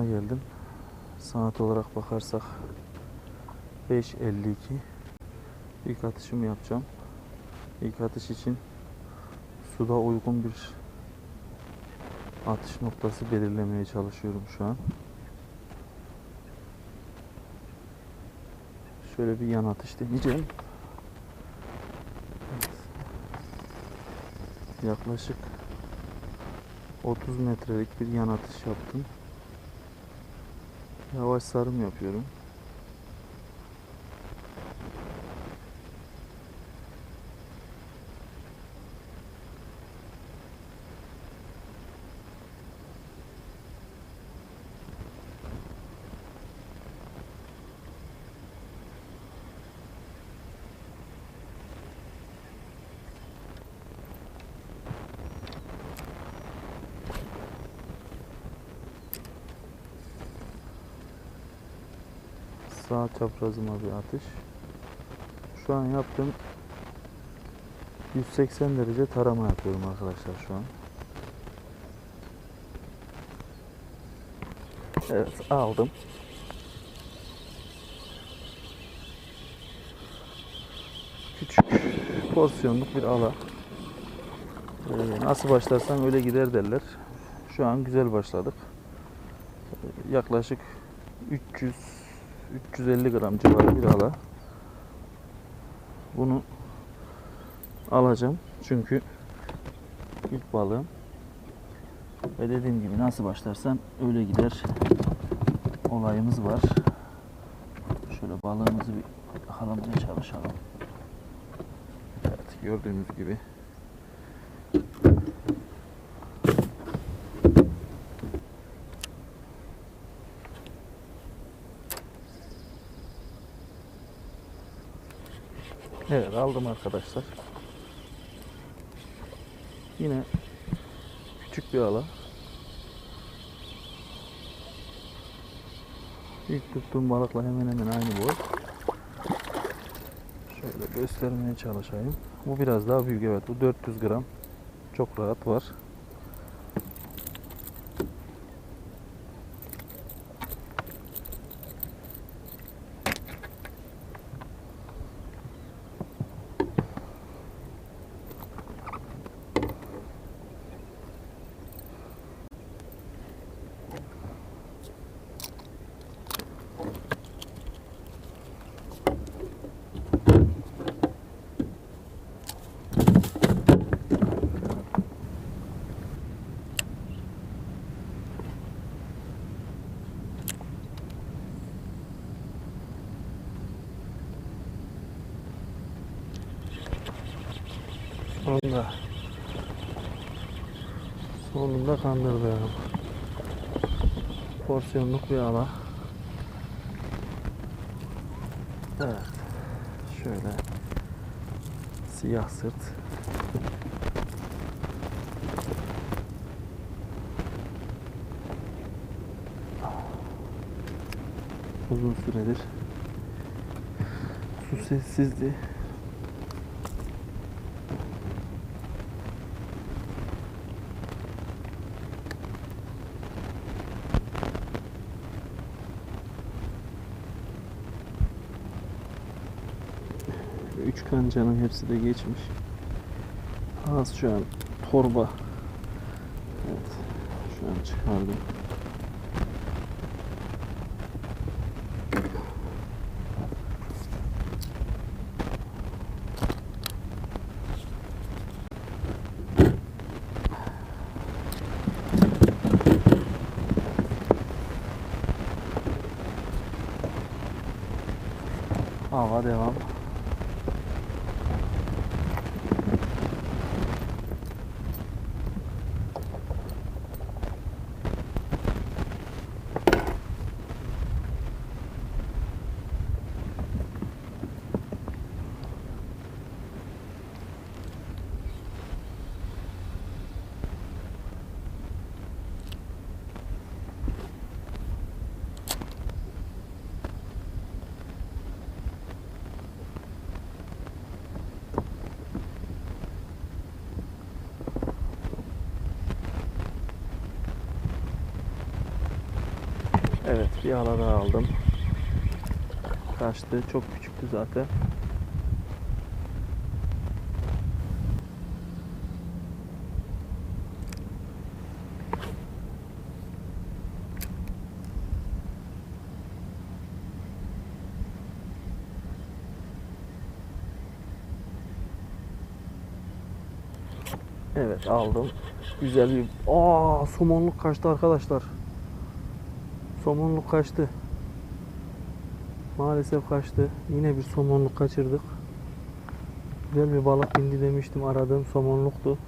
sonuna geldim. Saat olarak bakarsak 5.52 ilk atışımı yapacağım. İlk atış için suda uygun bir atış noktası belirlemeye çalışıyorum şu an. Şöyle bir yan atış deneyeceğim. Yaklaşık 30 metrelik bir yan atış yaptım. Yavaş sarım yapıyorum. Sağ çaprazıma bir atış. Şu an yaptığım 180 derece tarama yapıyorum arkadaşlar şu an. Evet aldım. Küçük porsiyonluk bir ala. Ee, nasıl başlarsan öyle gider derler. Şu an güzel başladık. Ee, yaklaşık 300 350 gram civarı bir ala. Bunu alacağım. Çünkü ilk balığım. Ve dediğim gibi nasıl başlarsan öyle gider. Olayımız var. Şöyle balığımızı bir yakalamaya çalışalım. Evet gördüğünüz gibi. Evet aldım arkadaşlar. Yine küçük bir ala. İlk tuttuğum balıkla hemen hemen aynı boy. Şöyle göstermeye çalışayım. Bu biraz daha büyük evet. Bu 400 gram. Çok rahat var. Sonunda. Sonunda kandırdı ya. Porsiyonluk bir ala. Evet. Şöyle. Siyah sırt. Uzun süredir su sessizdi. Üç kancanın hepsi de geçmiş. Az şu an torba. Evet. Şu an çıkardım. Hava devam. Bir ala daha aldım. Kaçtı. Çok küçüktü zaten. Evet aldım. Güzel bir... Aa somonluk kaçtı arkadaşlar. Somonluk kaçtı. Maalesef kaçtı. Yine bir somonluk kaçırdık. Güzel bir balık indi demiştim. Aradığım somonluktu.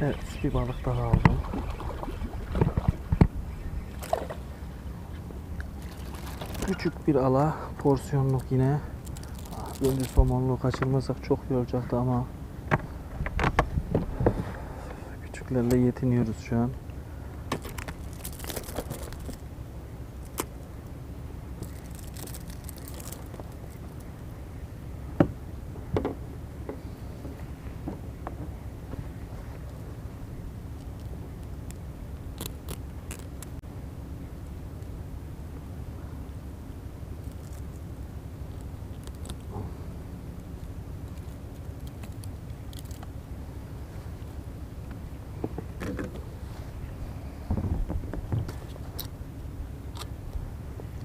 Evet bir balık daha aldım. Küçük bir ala porsiyonluk yine. Bence somonluğu kaçırmasak çok iyi ama küçüklerle yetiniyoruz şu an.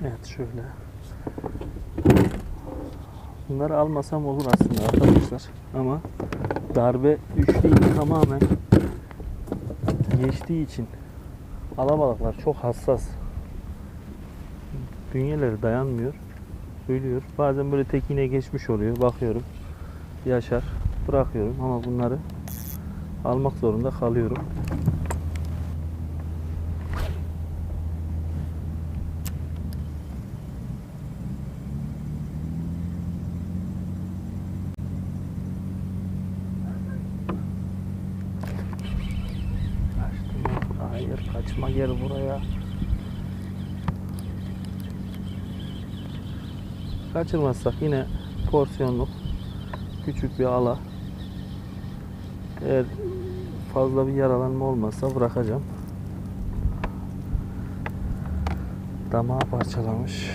Evet şöyle. Bunları almasam olur aslında arkadaşlar. Ama darbe üçlüğü tamamen geçtiği için alabalıklar çok hassas. Bünyeleri dayanmıyor. Ölüyor. Bazen böyle tekine geçmiş oluyor. Bakıyorum. Yaşar. Bırakıyorum ama bunları almak zorunda kalıyorum. Kaçtı mı? Hayır kaçma gel buraya. Kaçırmazsak yine porsiyonluk küçük bir ala. Eğer fazla bir yaralanma olmazsa bırakacağım. Damağı parçalamış.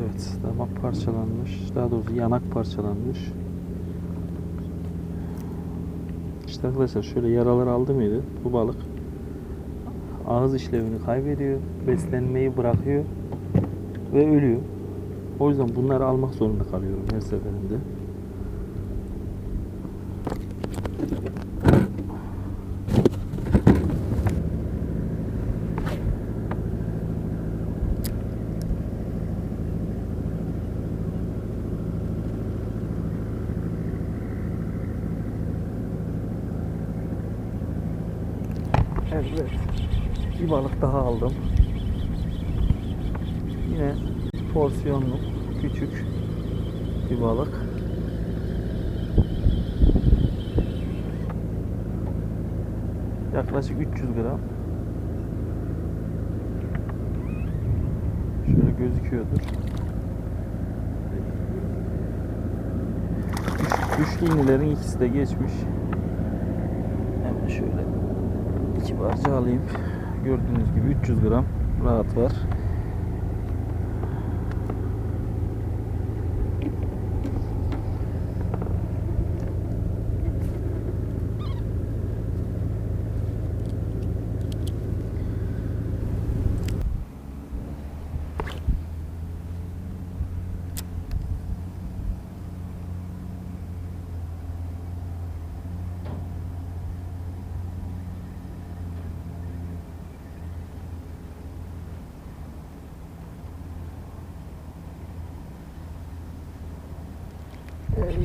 Evet, damak parçalanmış. Daha doğrusu yanak parçalanmış. İşte arkadaşlar şöyle yaralar aldı mıydı bu balık ağız işlevini kaybediyor, beslenmeyi bırakıyor ve ölüyor. O yüzden bunları almak zorunda kalıyorum her seferinde. Evet. Bir balık daha aldım. Yine porsiyonluk küçük bir balık. Yaklaşık 300 gram. Şöyle gözüküyordur. Üç, üçlü iğnelerin ikisi de geçmiş. Hemen şöyle iki parça alayım. Gördüğünüz gibi 300 gram rahat var.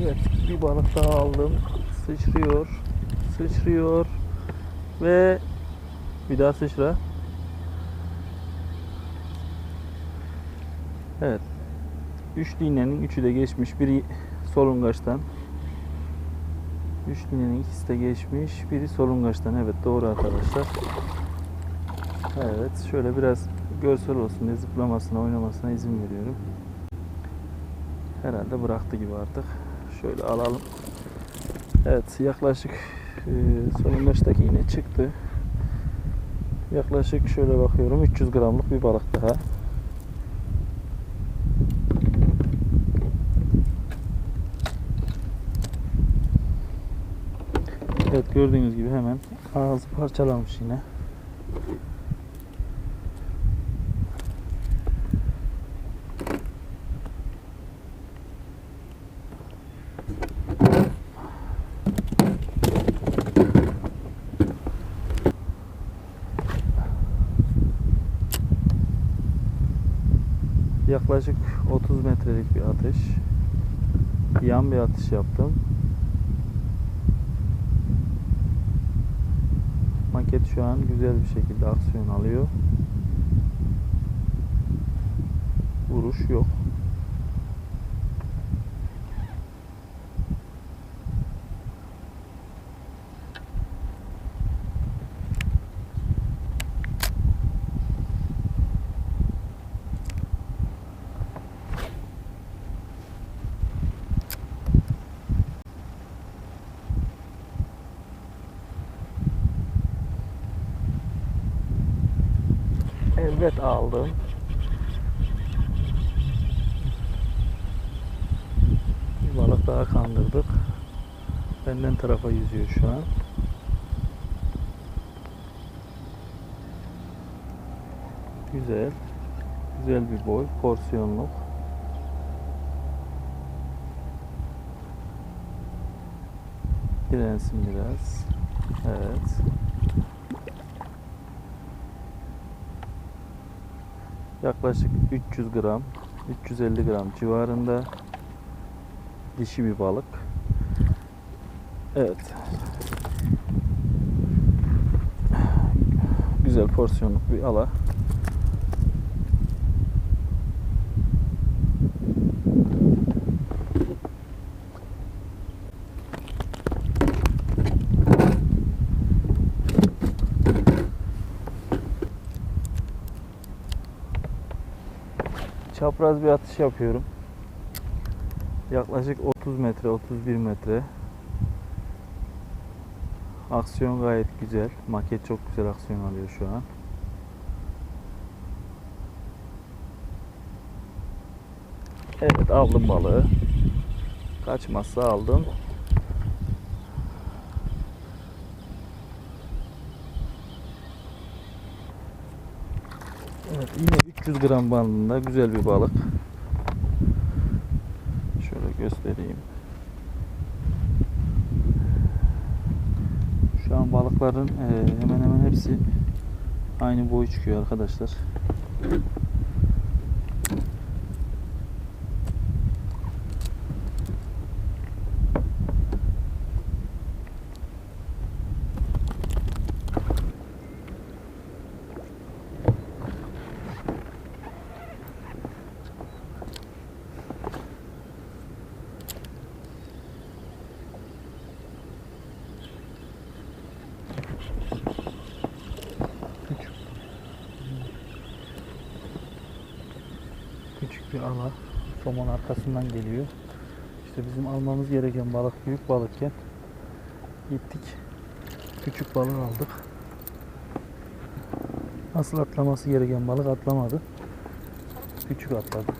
Evet, bir balık daha aldım. Sıçrıyor, sıçrıyor ve bir daha sıçra. Evet, üç iğnenin üçü de geçmiş. Biri solungaçtan. Üçlünün ikisi de geçmiş. Biri solungaçtan. Evet doğru arkadaşlar. Evet şöyle biraz görsel olsun diye zıplamasına oynamasına izin veriyorum. Herhalde bıraktı gibi artık. Şöyle alalım. Evet yaklaşık e, solungaçtaki iğne çıktı. Yaklaşık şöyle bakıyorum 300 gramlık bir balık daha. Evet gördüğünüz gibi hemen ağzı parçalamış yine. Yaklaşık 30 metrelik bir atış. Yan bir atış yaptım. Maket şu an güzel bir şekilde aksiyon alıyor. Vuruş yok. Evet aldım. Bir balık daha kandırdık. Benden tarafa yüzüyor şu an. Güzel. Güzel bir boy. Porsiyonluk. Dirensin biraz. Evet. Yaklaşık 300 gram, 350 gram civarında dişi bir balık. Evet. Güzel porsiyonluk bir ala. Çapraz bir atış yapıyorum. Yaklaşık 30 metre, 31 metre. Aksiyon gayet güzel. Maket çok güzel aksiyon alıyor şu an. Evet aldım balığı. Kaçmazsa aldım. Evet yine 300 gram bandında güzel bir balık. Şöyle göstereyim. Şu an balıkların eee, hemen hemen hepsi aynı boy çıkıyor arkadaşlar. Küçük bir ala. Somon arkasından geliyor. İşte bizim almamız gereken balık büyük balıkken gittik. Küçük balık aldık. Asıl atlaması gereken balık atlamadı. Küçük atladı.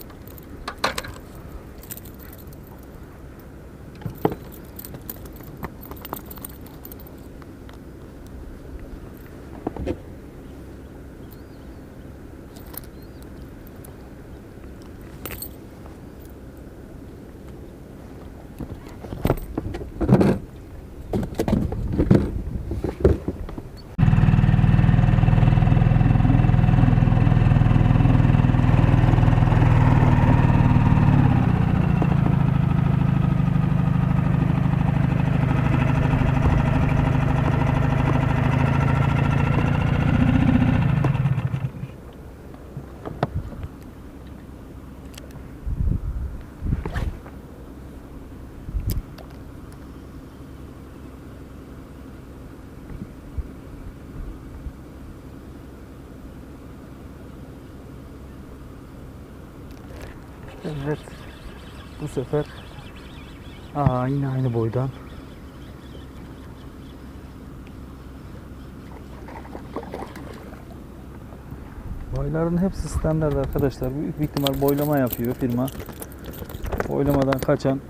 Evet. Bu sefer Aa yine aynı boydan. Boyların hepsi standart arkadaşlar. Büyük bir ihtimal boylama yapıyor firma. Boylamadan kaçan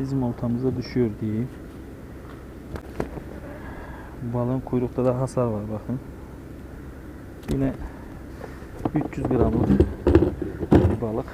bizim oltamıza düşüyor diyeyim. Balığın kuyrukta da hasar var bakın. Yine 300 gramlık balık.